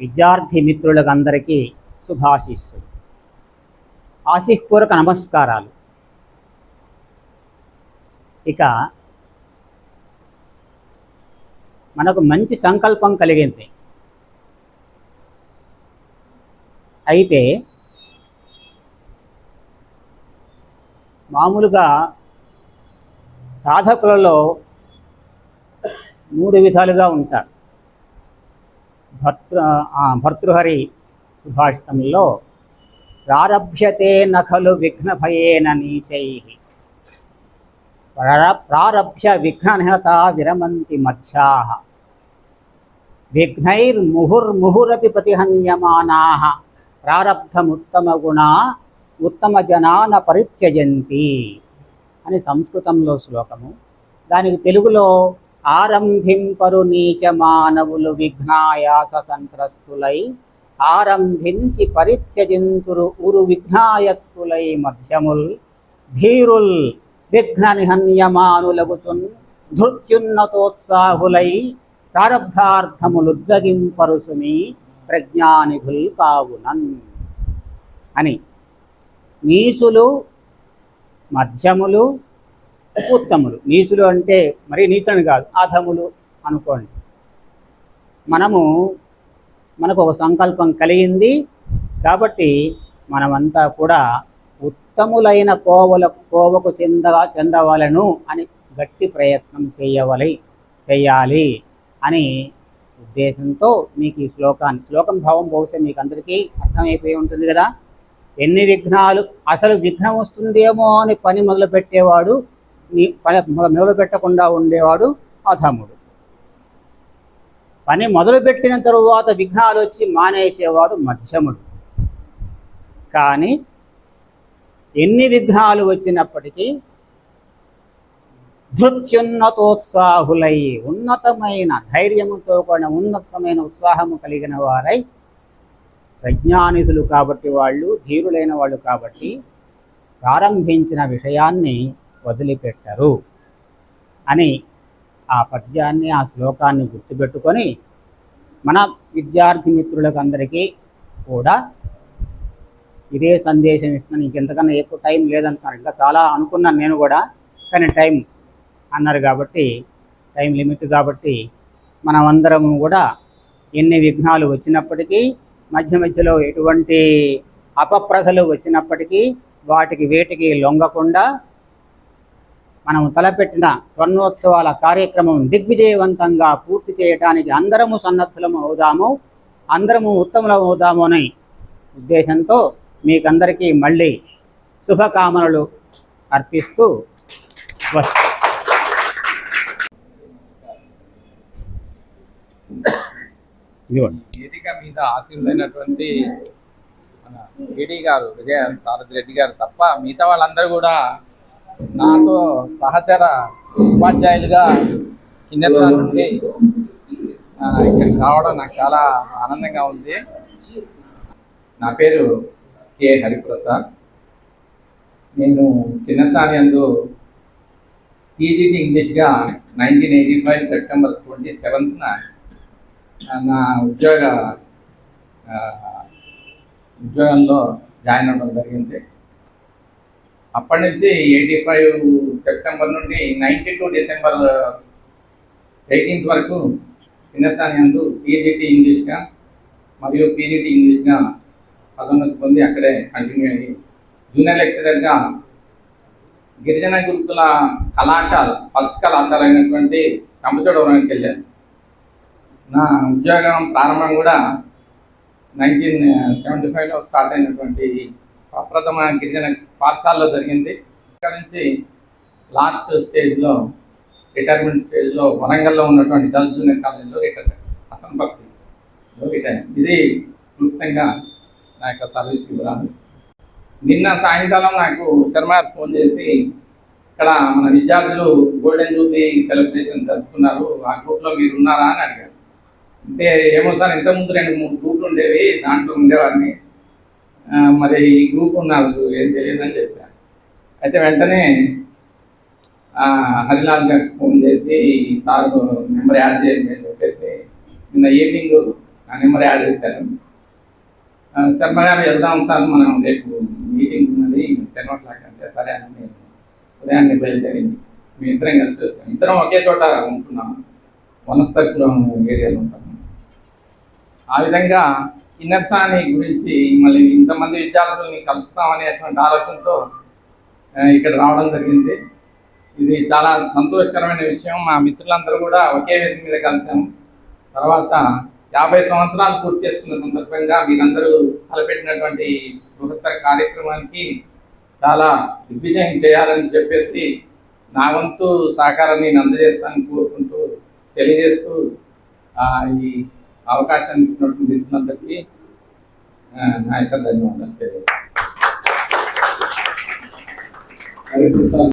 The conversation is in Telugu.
విద్యార్థి మిత్రులకు అందరికీ శుభాశీస్సులు. ఆశీపూర్వక నమస్కారాలు. ఇక మనకు మంచి సంకల్పం కలిగింది. అయితే మామూలుగా సాధకులలో మూడు విధాలుగా ఉంటారు. భర్తృ భర్తృహరి సుభాషితంలో ప్రారభ్యతే నఖలు విఘ్నభయేన నీచై. ప్రారభ్య విఘ్నహత విరమంతి మత్స్యా. విఘ్నైర్ముహుర్ముహురపి ప్రతిహన్యమానా. ప్రారబ్ధముత్తమగుణా ఉత్తమ జనాన పరిత్యజంతి అని సంస్కృతంలో శ్లోకము. దానికి తెలుగులో ఆరంభింపరు నీచ మానవులు విఘ్నాయాస సంత్రస్తులై ఆరంభించి పరిత్యజింతురు ఉరు విఘ్నాయత్తులై మధ్యముల్ ధీరుల్ విఘ్న నిహన్యమానులగుచున్ ధృత్యున్నతోత్సాహులై ప్రారబ్ధార్థములుజ్జగింపరుసుమి ప్రజ్ఞానిధుల్ కావునన్. అని నీచులు మధ్యములు ఉత్తములు. నీచులు అంటే మరీ నీచని కాదు అధములు అనుకోండి. మనము మనకు ఒక సంకల్పం కలిగింది కాబట్టి మనమంతా కూడా ఉత్తములైన కోవల కోవకు చెంద చెందవలను అని గట్టి ప్రయత్నం చేయవలి చేయాలి అని ఉద్దేశంతో మీకు ఈ శ్లోకాన్ని శ్లోకం భావం బహుశా మీకు అందరికీ అర్థమైపోయి ఉంటుంది కదా. ఎన్ని విఘ్నాలు అసలు విఘ్నం వస్తుందేమో అని పని మొదలుపెట్టేవాడు నీ పని మొదలు పెట్టకుండా ఉండేవాడు అధముడు పని మొదలుపెట్టిన తరువాత విఘ్నాలు వచ్చి మానేసేవాడు మధ్యముడు. కానీ ఎన్ని విఘ్నాలు వచ్చినప్పటికీ ధృత్యున్నతోత్సాహులై ఉన్నతమైన ధైర్యముతో కూడిన ఉన్నతమైన ఉత్సాహము కలిగిన వారై ప్రజ్ఞానిధులు కాబట్టి వాళ్ళు ధీరులైన వాళ్ళు కాబట్టి ప్రారంభించిన విషయాన్ని వదిలిపెట్టరు. అని ఆ పద్యాన్ని ఆ శ్లోకాన్ని గుర్తుపెట్టుకొని మన విద్యార్థి మిత్రులకు అందరికీ కూడా ఇదే సందేశం ఇస్తున్నాను. ఇంకెంతకన్నా ఎక్కువ టైం లేదంటున్నారు. ఇంకా చాలా అనుకున్నాను నేను కూడా. కానీ టైం అన్నారు కాబట్టి టైం లిమిట్ కాబట్టి మనమందరము కూడా ఎన్ని విఘ్నాలు వచ్చినప్పటికీ మధ్య మధ్యలో ఎటువంటి అపప్రథలు వచ్చినప్పటికీ వాటికి వేటికి లొంగకుండా మనం తలపెట్టిన స్వర్ణోత్సవాల కార్యక్రమం దిగ్విజయవంతంగా పూర్తి చేయడానికి అందరము సన్నద్ధులము అవుదాము అందరము ఉత్తములం అవుదాము అని ఉద్దేశంతో మీకందరికీ మళ్ళీ శుభకామనలు అర్పిస్తూ ఇదిగోండి. వేదిక మీద ఆశీనులైనటువంటి మన ఏడీ గారు విజయ సారథి రెడ్డి గారు తప్ప మిగతా వాళ్ళందరూ కూడా నాతో సహచర ఉపాధ్యాయులుగా కింద నుండి ఇక్కడికి రావడం నాకు చాలా ఆనందంగా ఉంది. నా పేరు కె. హరిప్రసాద్. నేను చిన్నసారి అందు TGT ఇంగ్లీష్గా nineteen eighty five September twenty సెవెంత్న నా ఉద్యోగ ఉద్యోగంలో జాయిన్ అవ్వడం జరిగింది. అప్పటి నుంచి ఎయిటీ ఫైవ్ సెప్టెంబర్ నుండి నైంటీ టూ డిసెంబర్ ఎయిటీన్త్ వరకు చిన్నసాని అందు పీజీటీ ఇంగ్లీష్గా మరియు పీజీటీ ఇంగ్లీష్గా పదోన్నతి పొంది అక్కడే కంటిన్యూ అయ్యి జూనియర్ లెక్చరర్గా గిరిజన గురుకుల కళాశాల ఫస్ట్ కళాశాల అయినటువంటి కంపచోడవరానికి వెళ్ళాను. నా ఉద్యోగం ప్రారంభం కూడా నైన్టీన్ సెవెంటీ ఫైవ్లో స్టార్ట్ అయినటువంటి ప్రప్రథమ గిరిజన పాఠశాలలో జరిగింది. ఇక్కడ నుంచి లాస్ట్ స్టేజ్లో రిటైర్మెంట్ స్టేజ్లో వరంగల్లో ఉన్నటువంటి గర్ల్స్ జూనియర్ కాలేజీలో రిటైర్ అసంపర్తిలో రిటైర్ ఇది క్లుప్తంగా నా యొక్క సర్వీస్ వివరాలు. నిన్న సాయంకాలం నాకు శర్మ ఫోన్ చేసి ఇక్కడ మన విద్యార్థులు గోల్డెన్ జూబ్లీ సెలబ్రేషన్ జరుపుతున్నారు. ఆ గ్రూప్లో మీరు ఉన్నారా? అని అడిగారు. అంటే ఏమో సార్ ఇంతకుముందు రెండు మూడు గ్రూపులు ఉండేవి దాంట్లో ఉండేవాడిని. మరి ఈ గ్రూప్ ఉన్నారు ఏం తెలియదని చెప్పాను అయితే వెంటనే హరిలాల్ గారికి ఫోన్ చేసి ఈ సార్ నెంబర్ యాడ్ చేయండి అని చెప్పేసి నిన్న ఈవినింగ్ ఆ నెంబర్ యాడ్ చేశారు శర్మ గారు వెళ్దాం సార్ మనం రేపు మీటింగ్ ఉన్నది టెన్ ఓ క్లాక్ అంటే సరే అని నేను ఉదయాన్నే బయలుదేరి మీ ఇద్దరం కలిసి వచ్చాం. ఇద్దరం ఒకే చోట ఉంటున్నాం. వనస్థపురం ఏరియాలో ఉంటాము ఆ విధంగా ఇన్నర్సాని గురించి మళ్ళీ ఇంతమంది విద్యార్థుల్ని కలుస్తాం అనేటువంటి ఆలోచనతో ఇక్కడ రావడం జరిగింది. ఇది చాలా సంతోషకరమైన విషయం. మా మిత్రులందరూ కూడా ఒకే వేదిక మీద కలిసాము తర్వాత యాభై సంవత్సరాలు పూర్తి చేసుకున్న సందర్భంగా మీరందరూ తలపెట్టినటువంటి బృహత్తర కార్యక్రమానికి చాలా దిగ్విజయం చేయాలని చెప్పేసి నా వంతు సహకారాన్ని నేను అందజేస్తానని కోరుకుంటూ తెలియజేస్తూ ఈ అవకాశాన్ని ఇచ్చినటువంటి మిత్రులందరికీ నా యొక్క ధన్యవాదాలు తెలియజేస్తాను.